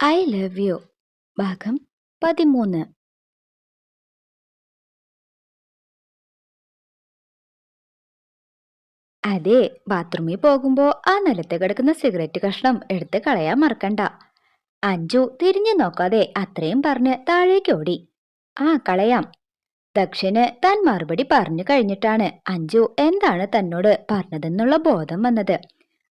I love U. ഭാഗം പതിമൂന്ന്. അതെ ബാത്റൂമിൽ പോകുമ്പോ ആ നിലത്ത് കിടക്കുന്ന സിഗരറ്റ് കഷ്ണം എടുത്ത് കളയാൻ മറക്കണ്ട. അഞ്ജു തിരിഞ്ഞു നോക്കാതെ അത്രയും പറഞ്ഞ് താഴേക്ക് ഓടി. ആ കളയാം. ദക്ഷന് താൻ മറുപടി പറഞ്ഞു കഴിഞ്ഞിട്ടാണ് അഞ്ജു എന്താണ് തന്നോട് പറഞ്ഞതെന്നുള്ള ബോധം വന്നത്.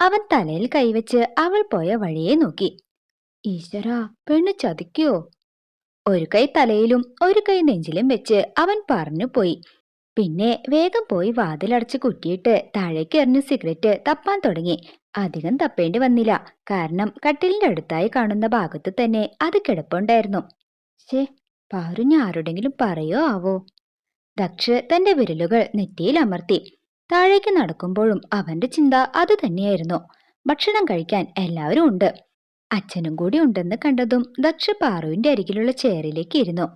അവൻ തലയിൽ കൈവച്ച് അവൾ പോയ വഴിയെ നോക്കി. ഈശ്വരാ പെണ്ണ് ചതിക്കോ? ഒരു കൈ തലയിലും ഒരു കൈ നെഞ്ചിലും വെച്ച് അവൻ പറഞ്ഞു പോയി. പിന്നെ വേഗം പോയി വാതിലടച്ച് കുറ്റിയിട്ട് താഴേക്ക് എറിഞ്ഞ് സിഗരറ്റ് തപ്പാൻ തുടങ്ങി. അധികം തപ്പേണ്ടി വന്നില്ല. കാരണം കട്ടിലിന്റെ അടുത്തായി കാണുന്ന ഭാഗത്ത് തന്നെ അത് കിടപ്പുണ്ടായിരുന്നു. ശേ പാറുഞ്ഞ ആരോടെങ്കിലും പറയോ ആവോ? ദക്ഷ് തന്റെ വിരലുകൾ നെറ്റിയിൽ അമർത്തി. താഴേക്ക് നടക്കുമ്പോഴും അവന്റെ ചിന്ത അത് തന്നെയായിരുന്നു. ഭക്ഷണം കഴിക്കാൻ എല്ലാവരും ഉണ്ട്. അച്ഛനും കൂടി ഉണ്ടെന്ന് കണ്ടതും ദക്ഷ പാറുവിന്റെ അരികിലുള്ള ചെയറിലേക്ക് ഇരുന്നു.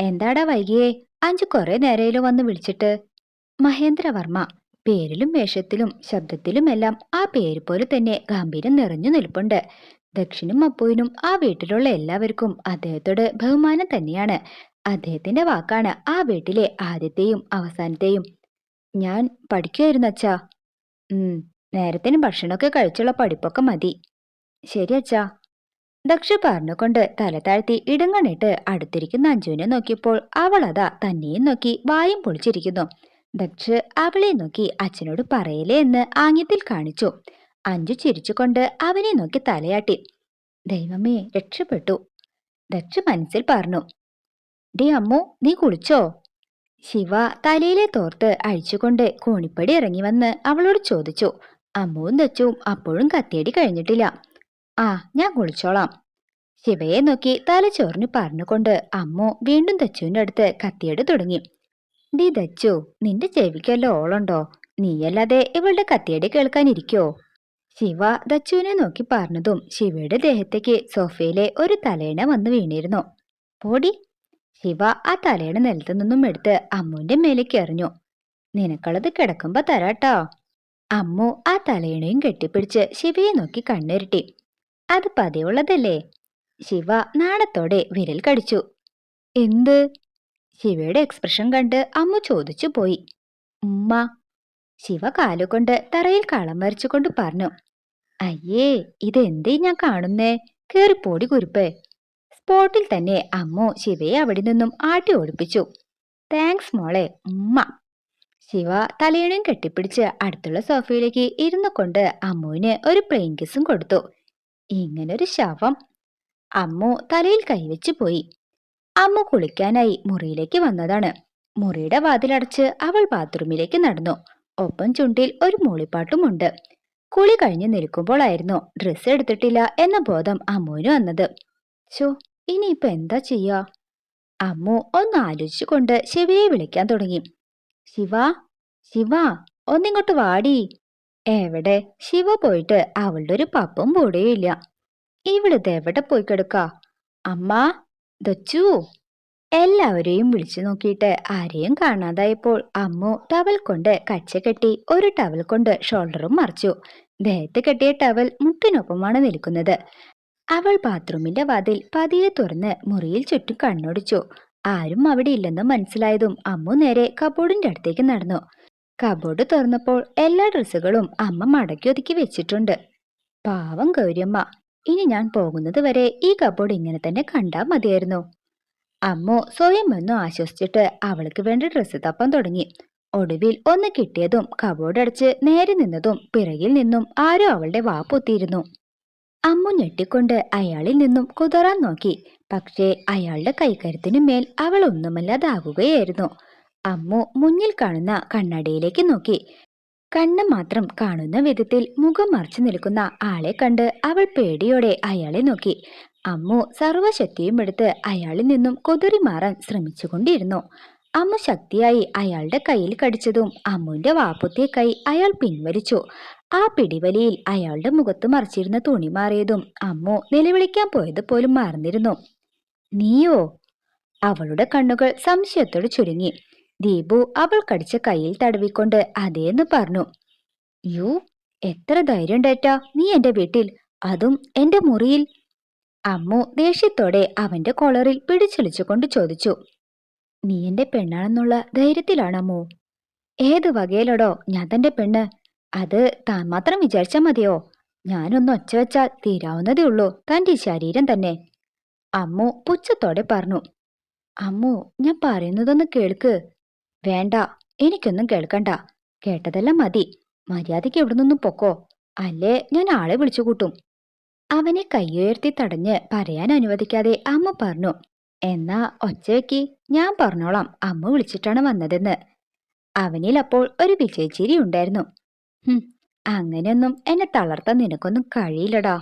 എന്താടാ വൈകിയേ? അഞ്ചു കുറെ നേരയിലോ വന്ന് വിളിച്ചിട്ട്. മഹേന്ദ്രവർമ്മ പേരിലും വേഷത്തിലും ശബ്ദത്തിലുമെല്ലാം ആ പേര് പോലെ തന്നെ ഗാംഭീര്യം നിറഞ്ഞു നിൽപ്പുണ്ട്. ദക്ഷിണും അപ്പുവിനും ആ വീട്ടിലുള്ള എല്ലാവർക്കും അദ്ദേഹത്തോട് ബഹുമാനം തന്നെയാണ്. അദ്ദേഹത്തിന്റെ വാക്കാണ് ആ വീട്ടിലെ ആദ്യത്തെയും അവസാനത്തെയും. ഞാൻ പഠിക്കുമായിരുന്നു അച്ഛാ. ഉം നേരത്തിന് ഭക്ഷണമൊക്കെ കഴിച്ചുള്ള പഠിപ്പൊക്കെ മതി. ശരി അച്ഛാ ദക്ഷ പറഞ്ഞുകൊണ്ട് തല താഴ്ത്തി ഇടങ്ങണിട്ട് അടുത്തിരിക്കുന്ന അഞ്ജുവിനെ നോക്കിയപ്പോൾ അവൾ അതാ തന്നെയും നോക്കി വായും പൊളിച്ചിരിക്കുന്നു. ദക്ഷ് അവളെ നോക്കി അച്ഛനോട് പറയലേ എന്ന് ആംഗ്യത്തിൽ കാണിച്ചു. അഞ്ജു ചിരിച്ചുകൊണ്ട് അവനെ നോക്കി തലയാട്ടി. ദൈവമേ രക്ഷപ്പെട്ടു. ദക്ഷ് മനസ്സിൽ പറഞ്ഞു. ഡി അമ്മു നീ കുളിച്ചോ? ശിവ തലയിലെ തോർത്ത് അഴിച്ചുകൊണ്ട് കോണിപ്പടി ഇറങ്ങി വന്ന് അവളോട് ചോദിച്ചു. അമ്മുവും ദച്ചും അപ്പോഴും കത്തിയടി കഴിഞ്ഞിട്ടില്ല. ആ ഞാൻ കുളിച്ചോളാം. ശിവയെ നോക്കി തലച്ചോറിന് പറഞ്ഞുകൊണ്ട് അമ്മു വീണ്ടും ദച്ചുവിന്റെ അടുത്ത് കത്തിയെട് തുടങ്ങി. ഡി ദച്ചു നിന്റെ ചെവിക്കല്ലോ ഓളുണ്ടോ? നീയല്ലാതെ ഇവളുടെ കത്തിയടി കേൾക്കാനിരിക്കോ? ശിവ ദച്ചുവിനെ നോക്കി പറഞ്ഞതും ശിവയുടെ ദേഹത്തേക്ക് സോഫയിലെ ഒരു തലേണ വന്ന് വീണിരുന്നു. പോടി. ശിവ ആ തലേണ നിലത്തു നിന്നും എടുത്ത് അമ്മുവിന്റെ മേലേക്ക് എറിഞ്ഞു. നിനക്കുള്ളത് കിടക്കുമ്പോ തരാട്ടോ. അമ്മു ആ തലേണയും കെട്ടിപ്പിടിച്ച് ശിവയെ നോക്കി കണ്ണിരട്ടി. അത് പതിവുള്ളതല്ലേ? ശിവ നാണത്തോടെ വിരൽ കടിച്ചു. എന്ത്? ശിവയുടെ എക്സ്പ്രഷൻ കണ്ട് അമ്മ ചോദിച്ചു പോയി. ഉമ്മ. ശിവ കാലുകൊണ്ട് തറയിൽ കളം വരച്ചുകൊണ്ട് പറഞ്ഞു. അയ്യേ ഇതെന്തേ ഞാൻ കാണുന്നേ? കേറിപ്പോടി കുരുപ്പ്. സ്പോട്ടിൽ തന്നെ അമ്മു ശിവയെ അവിടെ നിന്നും ആട്ടി ഓടിപ്പിച്ചു. താങ്ക്സ് മോളെ ഉമ്മ. ശിവ തലയണയും കെട്ടിപ്പിടിച്ച് അടുത്തുള്ള സോഫയിലേക്ക് ഇരുന്നു കൊണ്ട് അമ്മുവിന് ഒരു പ്ലെയിൻ കിസും കൊടുത്തു. ഇങ്ങനൊരു ശവം. അമ്മു തലയിൽ കൈവച്ചു പോയി. അമ്മു കുളിക്കാനായി മുറിയിലേക്ക് വന്നതാണ്. മുറിയുടെ വാതിലടച്ച് അവൾ ബാത്റൂമിലേക്ക് നടന്നു. ഒപ്പം ചുണ്ടിൽ ഒരു മൂളിപ്പാട്ടുമുണ്ട് കുളി കഴിഞ്ഞ് നിൽക്കുമ്പോഴായിരുന്നു ഡ്രസ്സ് എടുത്തിട്ടില്ല എന്ന ബോധം അമ്മുവിന് വന്നത്. ചോ ഇനിയിപ്പോ എന്താ ചെയ്യാ? അമ്മു ഒന്ന് ആലോചിച്ചുകൊണ്ട് ശിവയെ വിളിക്കാൻ തുടങ്ങി. ശിവ ശിവ ഒന്നിങ്ങോട്ട് വാടി. എവിടെ ശിവ പോയിട്ട് അവളുടെ ഒരു പപ്പും കൂടെയില്ല. ഇവിടുത്തെ എവിടെ പോയി കിടക്ക? അമ്മ ദച്ചു. എല്ലാവരെയും വിളിച്ചു നോക്കിയിട്ട് ആരെയും കാണാതായപ്പോൾ അമ്മു ടവൽ കൊണ്ട് കച്ച കെട്ടി ഒരു ടവൽ കൊണ്ട് ഷോൾഡറും മറിച്ചു. ദേഹത്ത് കെട്ടിയ ടവൽ മുട്ടിനൊപ്പമാണ് നിൽക്കുന്നത്. അവൾ ബാത്റൂമിന്റെ വാതിൽ പതിയെ തുറന്ന് മുറിയിൽ ചുറ്റും കണ്ണോടിച്ചു. ആരും അവിടെ ഇല്ലെന്ന് മനസ്സിലായതും അമ്മു നേരെ കബോർഡിന്റെ അടുത്തേക്ക് നടന്നു. കബോർഡ് തുറന്നപ്പോൾ എല്ലാ ഡ്രസ്സുകളും അമ്മ മടക്കി ഒതുക്കി വെച്ചിട്ടുണ്ട്. പാവം ഗൗരിയമ്മ ഇനി ഞാൻ പോകുന്നത് വരെ ഈ കബോർഡ് ഇങ്ങനെ തന്നെ കണ്ടാൽ മതിയായിരുന്നു. അമ്മ സ്വയം ഒന്ന് ആശ്വസിച്ചിട്ട് അവൾക്ക് വേണ്ട ഡ്രസ്സ് തപ്പാൻ തുടങ്ങി. ഒടുവിൽ ഒന്ന് കിട്ടിയതും കബോർഡ് അടച്ച് നേരെ നിന്നതും പിറകിൽ നിന്നും ആരോ അവളുടെ വാപ്പൊത്തിയിരുന്നു അമ്മു ഞെട്ടിക്കൊണ്ട് അയാളിൽ നിന്നും കുതറാൻ നോക്കി. പക്ഷേ അയാളുടെ കൈക്കരുത്തിനു മേൽ അവൾ ഒന്നുമല്ലാതാകുകയായിരുന്നു. അമ്മു മുന്നിൽ കാണുന്ന കണ്ണാടിയിലേക്ക് നോക്കി. കണ്ണ് മാത്രം കാണുന്ന വിധത്തിൽ മുഖം മറച്ചു നിൽക്കുന്ന ആളെ കണ്ട് അവൾ പേടിയോടെ അയാളെ നോക്കി. അമ്മു സർവശക്തിയും എടുത്ത് അയാളിൽ നിന്നും കൊതിറി മാറാൻ ശ്രമിച്ചുകൊണ്ടിരുന്നു. അമ്മു ശക്തിയായി അയാളുടെ കയ്യിൽ കടിച്ചതും അമ്മുവിന്റെ വാപ്പുത്തിയ കൈ അയാൾ പിൻവലിച്ചു. ആ പിടിവലിയിൽ അയാളുടെ മുഖത്ത് മറിച്ചിരുന്ന തുണി മാറിയതും അമ്മു നിലവിളിക്കാൻ പോയത് പോലും മറന്നിരുന്നു. നീയോ? അവളുടെ കണ്ണുകൾ സംശയത്തോട് ചുരുങ്ങി. ദീപു അവൾ കടിച്ച കയ്യിൽ തടവിക്കൊണ്ട് അതേന്ന് പറഞ്ഞു. യു എത്ര ധൈര്യം ഡേറ്റാ നീ എന്റെ വീട്ടിൽ അതും എന്റെ മുറിയിൽ. അമ്മു ദേഷ്യത്തോടെ അവന്റെ കോളറിൽ പിടിച്ചെളിച്ചുകൊണ്ട് ചോദിച്ചു. നീ എന്റെ പെണ്ണാണെന്നുള്ള ധൈര്യത്തിലാണ് അമ്മു ഏത് വകയിലടോ ഞാൻ തന്റെ പെണ്ണ്? അത് താൻ മാത്രം വിചാരിച്ചാ മതിയോ? ഞാനൊന്ന് ഒച്ച വെച്ചാൽ തീരാവുന്നതേ ഉള്ളൂ തന്റെ ശരീരം തന്നെ. അമ്മു പുച്ഛത്തോടെ പറഞ്ഞു. അമ്മു ഞാൻ പറയുന്നതൊന്ന് കേൾക്ക്. വേണ്ട എനിക്കൊന്നും കേൾക്കണ്ട. കേട്ടതെല്ലാം മതി. മര്യാദയ്ക്ക് എവിടെ നിന്നും പൊക്കോ. അല്ലേ ഞാൻ ആളെ വിളിച്ചു കൂട്ടും. അവനെ കൈയുയർത്തി തടഞ്ഞ് പറയാൻ അനുവദിക്കാതെ അമ്മ പറഞ്ഞു എന്നാ ഒച്ചവയ്ക്ക് ഞാൻ പറഞ്ഞോളാം. അമ്മ വിളിച്ചിട്ടാണ് വന്നതെന്ന്. അവനിൽ അപ്പോൾ ഒരു വിജയചിരി ഉണ്ടായിരുന്നു. അങ്ങനെയൊന്നും എന്നെ തളർത്താൻ നിനക്കൊന്നും കഴിയില്ലടാ.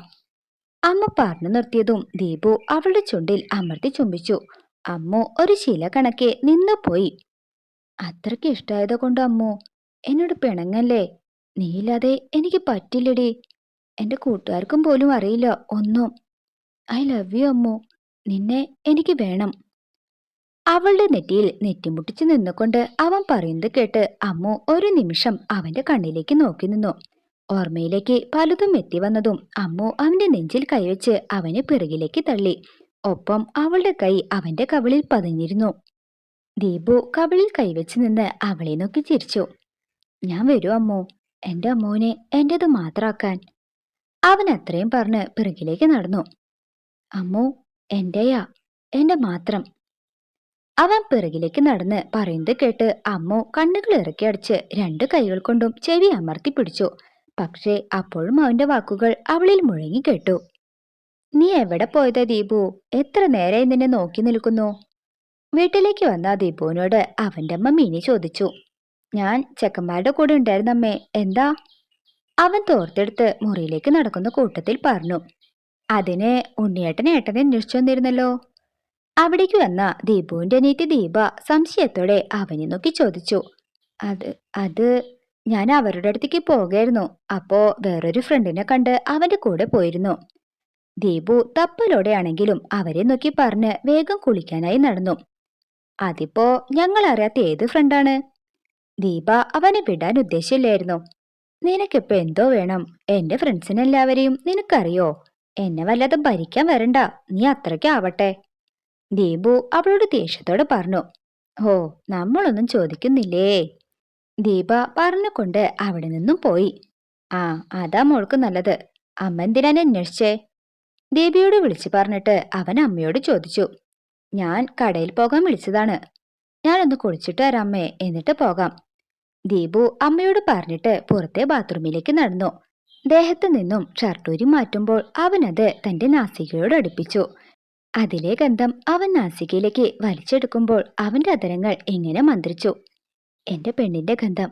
അമ്മ പറഞ്ഞു നിർത്തിയതും ദീപു അവളുടെ ചുണ്ടിൽ അമർത്തി ചുംബിച്ചു. അമ്മു ഒരു ശില കണക്കെ നിന്നു പോയി. അത്രയ്ക്ക് ഇഷ്ടമായത് കൊണ്ട് അമ്മു? എന്നോട് പിണങ്ങല്ലേ? നീയില്ലാതെ എനിക്ക് പറ്റില്ലടി. എന്റെ കൂട്ടുകാർക്കും പോലും അറിയില്ല ഒന്നും. I love you Ammu. നിന്നെ എനിക്ക് വേണം. അവളുടെ നെറ്റിയിൽ നെറ്റിമുട്ടിച്ച് നിന്നുകൊണ്ട് അവൻ പറയുന്നത് കേട്ട് അമ്മു ഒരു നിമിഷം അവന്റെ കണ്ണിലേക്ക് നോക്കി നിന്നു. ഓർമ്മയിലേക്ക് പലതും എത്തി വന്നതും അമ്മു അവന്റെ നെഞ്ചിൽ കൈവച്ച് അവനെ പിറകിലേക്ക് തള്ളി. ഒപ്പം അവളുടെ കൈ അവന്റെ കവിളിൽ പതിഞ്ഞിരുന്നു. ദീപു കബളിൽ കൈവച്ച് നിന്ന് അവളെ നോക്കി ചിരിച്ചു. ഞാൻ വരൂ അമ്മോ. എന്റെ അമ്മോനെ എന്റേത് മാത്രാക്കാൻ. അവൻ അത്രയും പറഞ്ഞ് പിറകിലേക്ക് നടന്നു. അമ്മു എന്റെയാ? എന്റെ മാത്രം. അവൻ പിറകിലേക്ക് നടന്ന് പറയുന്നത് കേട്ട് അമ്മു കണ്ണുകൾ ഇറക്കി അടിച്ച് രണ്ട് കൈകൾ കൊണ്ടും ചെവി അമർത്തി പിടിച്ചു. പക്ഷേ അപ്പോഴും അവന്റെ വാക്കുകൾ അവളിൽ മുഴങ്ങി കേട്ടു. നീ എവിടെ പോയതാ ദീപു? എത്ര നേരമായി നിന്നെ നോക്കി നിൽക്കുന്നു? വീട്ടിലേക്ക് വന്ന ദീപുവിനോട് അവന്റെ അമ്മ മിനി ചോദിച്ചു. ഞാൻ ചെക്കന്മാരുടെ കൂടെ ഉണ്ടായിരുന്ന അമ്മേ. എന്താ? അവൻ തോർത്തെടുത്ത് മുറിയിലേക്ക് നടക്കുന്ന കൂട്ടത്തിൽ പറഞ്ഞു. അതിന് ഉണ്ണിയേട്ടൻ ഏട്ടനെ അന്വേഷിച്ചു വന്നിരുന്നല്ലോ. അവിടേക്ക് വന്ന ദീപുവിന്റെ നീറ്റ് ദീപ സംശയത്തോടെ അവനെ നോക്കി ചോദിച്ചു. അത് അത് ഞാൻ അവരുടെ അടുത്തേക്ക് പോകായിരുന്നു. അപ്പോ വേറൊരു ഫ്രണ്ടിനെ കണ്ട് അവന്റെ കൂടെ പോയിരുന്നു. ദീപു തപ്പലോടെയാണെങ്കിലും അവരെ നോക്കി പറഞ്ഞ് വേഗം കുളിക്കാനായി നടന്നു. അതിപ്പോ ഞങ്ങൾ അറിയാത്ത ഏത് ഫ്രണ്ടാണ്? ദീപ അവനെ വിടാൻ ഉദ്ദേശമില്ലായിരുന്നു നിനക്കിപ്പോ എന്തോ വേണം? എന്റെ ഫ്രണ്ട്സിനെല്ലാവരെയും നിനക്കറിയോ? എന്നെ വല്ലാതെ ഭരിക്കാൻ വരണ്ട. നീ അത്രയ്ക്കാവട്ടെ ദീപു അവളോട് ദേഷ്യത്തോടെ പറഞ്ഞു. ഓ നമ്മളൊന്നും ചോദിക്കുന്നില്ലേ? ദീപ പറഞ്ഞുകൊണ്ട് അവിടെ നിന്നും പോയി. ആ അതാ മോൾക്ക് നല്ലത്. അമ്മ എന്തിനാൻ അന്വേഷിച്ചേ? ദീപയോട് വിളിച്ചു പറഞ്ഞിട്ട് അവൻ അമ്മയോട് ചോദിച്ചു. ഞാൻ കടയിൽ പോകാൻ വിളിച്ചതാണ്. ഞാനൊന്ന് കുളിച്ചിട്ട് വരാം അമ്മേ എന്നിട്ട് പോകാം. ദീപു അമ്മയോട് പറഞ്ഞിട്ട് പുറത്തെ ബാത്റൂമിലേക്ക് നടന്നു. ദേഹത്തു നിന്നും ഷർട്ടൂരി മാറ്റുമ്പോൾ അവനത് തന്റെ നാസികയോട് അടുപ്പിച്ചു. അതിലെ ഗന്ധം അവൻ നാസികയിലേക്ക് വലിച്ചെടുക്കുമ്പോൾ അവന്റെ അതരങ്ങൾ എങ്ങനെ മന്ത്രിച്ചു. എന്റെ പെണ്ണിന്റെ ഗന്ധം.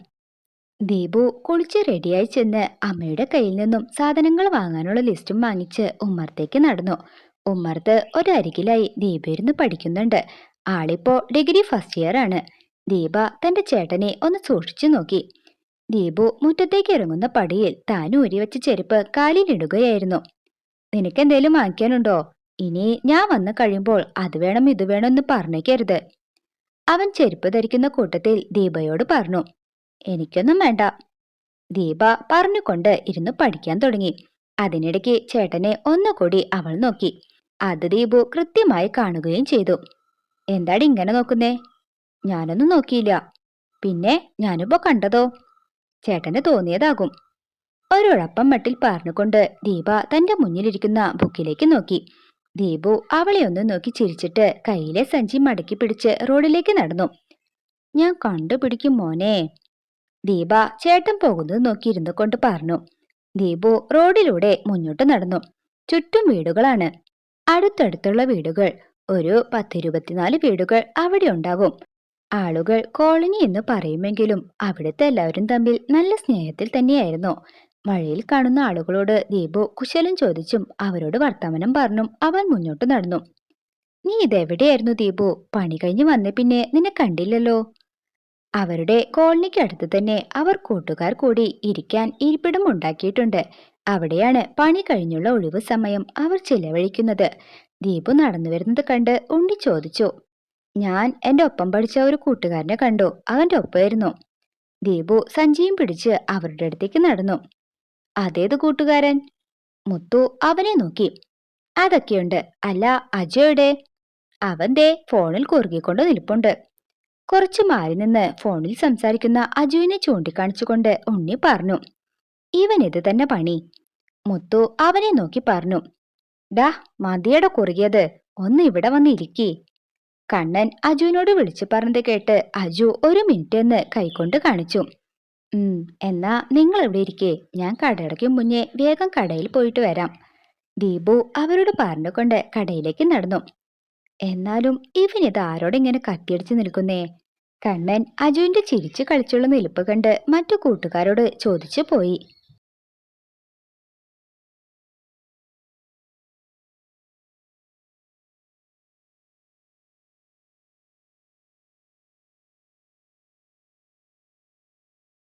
ദീപു കുളിച്ച് റെഡിയായി ചെന്ന് അമ്മയുടെ കയ്യിൽ നിന്നും സാധനങ്ങൾ വാങ്ങാനുള്ള ലിസ്റ്റും വാങ്ങിച്ച് ഉമ്മർത്തേക്ക് നടന്നു. ഉമ്മർത്ത് ഒരരികിലായി ദീപ ഇരുന്ന് പഠിക്കുന്നുണ്ട്. ആളിപ്പോ ഡിഗ്രി ഫസ്റ്റ് ഇയർ ആണ്. ദീപ തന്റെ ചേട്ടനെ ഒന്ന് സൂക്ഷിച്ചു നോക്കി. ദീപു മുറ്റത്തേക്ക് ഇറങ്ങുന്ന പടിയിൽ താൻ ഊരിവെച്ച ചെരുപ്പ് കാലിലിടുകയായിരുന്നു നിനക്കെന്തേലും വാങ്ങിക്കാനുണ്ടോ? ഇനി ഞാൻ വന്നു കഴിയുമ്പോൾ അത് വേണം ഇത് വേണം എന്ന് പറഞ്ഞേക്കരുത്. അവൻ ചെരുപ്പ് ധരിക്കുന്ന കൂട്ടത്തിൽ ദീപയോട് പറഞ്ഞു എനിക്കൊന്നും വേണ്ട. ദീപ പറഞ്ഞുകൊണ്ട് ഇരുന്ന് പഠിക്കാൻ തുടങ്ങി. അതിനിടയ്ക്ക് ചേട്ടനെ ഒന്നുകൂടി അവൾ നോക്കി. അത് ദീപു കൃത്യമായി കാണുകയും ചെയ്തു. എന്താടി ഇങ്ങനെ നോക്കുന്നേ? ഞാനൊന്നും നോക്കിയില്ല. പിന്നെ ഞാനിപ്പോ കണ്ടതോ? ചേട്ടന് തോന്നിയതാകും. ഒരുഴപ്പം മട്ടിൽ പറഞ്ഞുകൊണ്ട് ദീപ തന്റെ മുന്നിലിരിക്കുന്ന ബുക്കിലേക്ക് നോക്കി. ദീപു അവളെ ഒന്ന് നോക്കി ചിരിച്ചിട്ട് കയ്യിലെ സഞ്ചി മടക്കി പിടിച്ച് റോഡിലേക്ക് നടന്നു. ഞാൻ കണ്ടുപിടിക്കും മോനെ. ദീപ ചേട്ടൻ പോകുന്നത് നോക്കിയിരുന്നു കൊണ്ട് പറഞ്ഞു ദീപു റോഡിലൂടെ മുന്നോട്ട് നടന്നു. ചുറ്റും വീടുകളാണ്. അടുത്തടുത്തുള്ള വീടുകൾ. ഒരു പത്തിരുപത്തിനാല് വീടുകൾ അവിടെ ഉണ്ടാകും ആളുകൾ കോളനി എന്ന് പറയുമെങ്കിലും അവിടുത്തെ എല്ലാവരും തമ്മിൽ നല്ല സ്നേഹത്തിൽ തന്നെയായിരുന്നു. വഴിയിൽ കാണുന്ന ആളുകളോട് ദീപു കുശലം ചോദിച്ചും അവരോട് വർത്തമാനം പറഞ്ഞും അവൻ മുന്നോട്ട് നടന്നു. നീ ഇതെവിടെയായിരുന്നു ദീപു? പണി കഴിഞ്ഞ് വന്ന പിന്നെ നിന്നെ കണ്ടില്ലല്ലോ? അവരുടെ കോളനിക്ക് അടുത്ത് തന്നെ അവർ കൂട്ടുകാർ കൂടി ഇരിക്കാൻ ഇരിപ്പിടം ഉണ്ടാക്കിയിട്ടുണ്ട്. അവിടെയാണ് പണി കഴിഞ്ഞുള്ള ഒഴിവു സമയം അവർ ചിലവഴിക്കുന്നത്. ദീപു നടന്നു വരുന്നത് കണ്ട് ഉണ്ണി ചോദിച്ചു ഞാൻ എന്റെ ഒപ്പം പഠിച്ച ഒരു കൂട്ടുകാരനെ കണ്ടു. അവന്റെ ഒപ്പമായിരുന്നു. ദീപു സഞ്ചിയും പിടിച്ച് അവരുടെ അടുത്തേക്ക് നടന്നു. അതേത് കൂട്ടുകാരൻ? മുത്തു അവനെ നോക്കി. അതൊക്കെയുണ്ട്. അല്ല അജയുടെ അവൻ ദേ ഫോണിൽ കുറുകിക്കൊണ്ട് നിൽപ്പുണ്ട്. കുറച്ചു മാറി നിന്ന് ഫോണിൽ സംസാരിക്കുന്ന അജുവിനെ ചൂണ്ടിക്കാണിച്ചുകൊണ്ട് ഉണ്ണി പറഞ്ഞു ഇവൻ ഇത് തന്നെ പണി. മുത്തു അവനെ നോക്കി പറഞ്ഞു ഡാ മതിയുടെ കുറുകിയത് ഒന്ന് ഇവിടെ വന്ന് ഇരിക്കി. കണ്ണൻ അജുവിനോട് വിളിച്ചു പറഞ്ഞത് കേട്ട് അജു ഒരു മിനിറ്റ് എന്ന് കൈകൊണ്ട് കാണിച്ചു. ഉം എന്നാ നിങ്ങൾ ഇവിടെ ഇരിക്കേ ഞാൻ കടയടയ്ക്ക് മുന്നേ വേഗം കടയിൽ പോയിട്ട് വരാം. ദീപു അവരോട് പറഞ്ഞുകൊണ്ട് കടയിലേക്ക് നടന്നു. എന്നാലും ഇവൻ ഇവനിത് ആരോടിങ്ങനെ കത്തിയടിച്ച് നിൽക്കുന്നേ? കണ്ണൻ അജുവിന്റെ ചിരിച്ചു കളിച്ചുള്ള നിൽപ്പ് കണ്ട് മറ്റു കൂട്ടുകാരോട് ചോദിച്ചു പോയി.